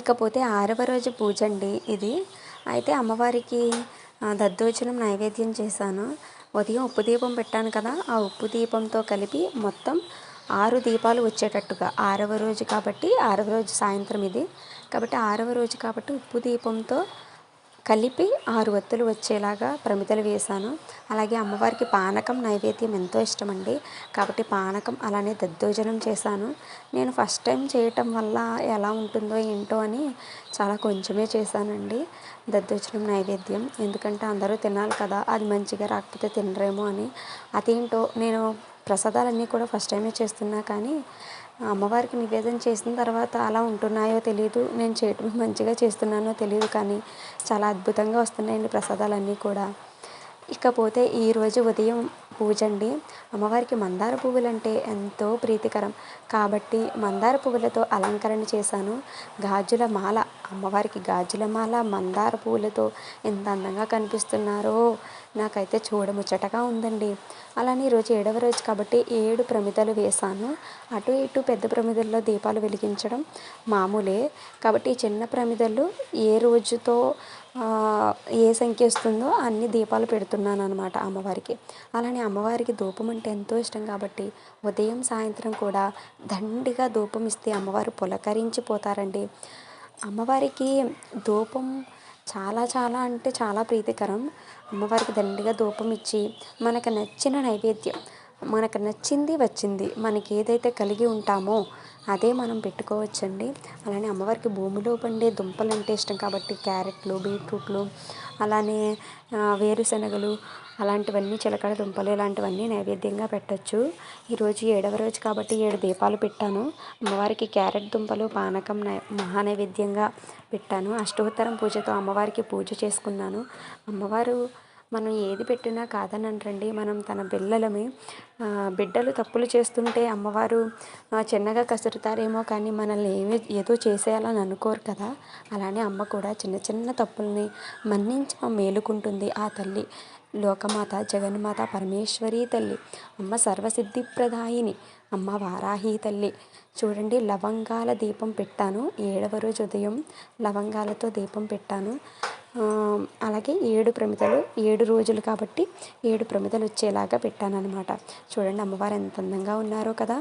ఇకపోతే ఆరవ రోజు పూజ అండి ఇది. అయితే అమ్మవారికి దద్దోజనం నైవేద్యం చేశాను. ఉదయం ఉప్పు దీపం పెట్టాను కదా ఆ ఉప్పు దీపంతో కలిపి మొత్తం ఆరు దీపాలు వచ్చేటట్టుగా. ఆరవ రోజు కాబట్టి ఆరవ రోజు సాయంత్రం ఇది. కాబట్టి ఆరవ రోజు కాబట్టి ఉప్పు దీపంతో కలిపి ఆరు ఒత్తులు వచ్చేలాగా ప్రమిదలు వేశాను. అలాగే అమ్మవారికి పానకం నైవేద్యం ఎంతో ఇష్టమండి. కాబట్టి పానకం అలానే దద్దోజనం చేశాను. నేను ఫస్ట్ టైం చేయటం వల్ల ఎలా ఉంటుందో ఏంటో అని చాలా కొంచెమే చేశానండి. దద్దోజనం నైవేద్యం. ఎందుకంటే అందరూ తినాలి కదా అది మంచిగా రాకపోతే తినరేమో అని. అదేంటో నేను ప్రసాదాలన్నీ కూడా ఫస్ట్ టైమే చేస్తున్నా కానీ అమ్మవారికి నివేదన చేసిన తర్వాత అలా ఉంటున్నాయో తెలియదు నేను చేయటం మంచిగా చేస్తున్నానో తెలియదు కానీ చాలా అద్భుతంగా వస్తున్నాయండి ప్రసాదాలన్నీ కూడా. ఇకపోతే ఈరోజు ఉదయం పూజ అండి. అమ్మవారికి మందార పువ్వులు అంటే ఎంతో ప్రీతికరం. కాబట్టి మందార పువ్వులతో అలంకరణ చేశాను. గాజుల మాల అమ్మవారికి గాజుల మాల మందార పువ్వులతో ఎంత అందంగా కనిపిస్తున్నారో. నాకైతే చూడముచ్చటగా ఉందండి. అలానే ఈరోజు ఏడవ రోజు కాబట్టి ఏడు ప్రమిదలు వేశాను. అటు ఇటు పెద్ద ప్రమిదల్లో దీపాలు వెలిగించడం మామూలే. కాబట్టి చిన్న ప్రమిదలు ఏ రోజుతో ఏ సంఖ్య వస్తుందో అన్ని దీపాలు పెడుతున్నాను అనమాట అమ్మవారికి. అలానే అమ్మవారికి ధూపం అంటే ఎంతో ఇష్టం కాబట్టి ఉదయం సాయంత్రం కూడా దండిగా ధూపం ఇస్తే అమ్మవారు పులకరించిపోతారండి. అమ్మవారికి ధూపం చాలా చాలా అంటే చాలా ప్రీతికరం. అమ్మవారికి దండిగా ధూపం ఇచ్చి మనకు నచ్చిన నైవేద్యం మనకు నచ్చింది వచ్చింది మనకి ఏదైతే కలిగి ఉంటామో అదే మనం పెట్టుకోవచ్చండి. అలానే అమ్మవారికి భూమిలో పండే దుంపలు అంటే ఇష్టం కాబట్టి క్యారెట్లు బీట్రూట్లు అలానే వేరుశనగలు అలాంటివన్నీ చిలకడ దుంపలు ఇలాంటివన్నీ నైవేద్యంగా పెట్టచ్చు. ఈరోజు ఏడవ రోజు కాబట్టి ఏడు దీపాలు పెట్టాను. అమ్మవారికి క్యారెట్ దుంపలు పానకం నై మహా నైవేద్యంగా పెట్టాను. అష్టోత్తరం పూజతో అమ్మవారికి పూజ చేసుకున్నాను. అమ్మవారు మనం ఏది పెట్టినా కాదని మనం తన పిల్లలమే బిడ్డలు తప్పులు చేస్తుంటే అమ్మవారు చిన్నగా కసురుతారేమో కానీ మనల్ని ఏమి ఏదో చేసేయాలని అనుకోరు కదా. అలానే అమ్మ కూడా చిన్న చిన్న తప్పుల్ని మన్నించి మేలుకుంటుంది. ఆ తల్లి లోకమాత జగన్మాత పరమేశ్వరి తల్లి అమ్మ సర్వసిద్ధి ప్రదాయిని అమ్మ వారాహి తల్లి. చూడండి లవంగాల దీపం పెట్టాను. ఏడవ రోజు ఉదయం లవంగాలతో దీపం పెట్టాను. అలాగే ఏడు ప్రమిదలు ఏడు రోజులు కాబట్టి ఏడు ప్రమిదలు వచ్చేలాగా పెట్టాను అనమాట చూడండి అమ్మవారు ఎంత అందంగా ఉన్నారో కదా.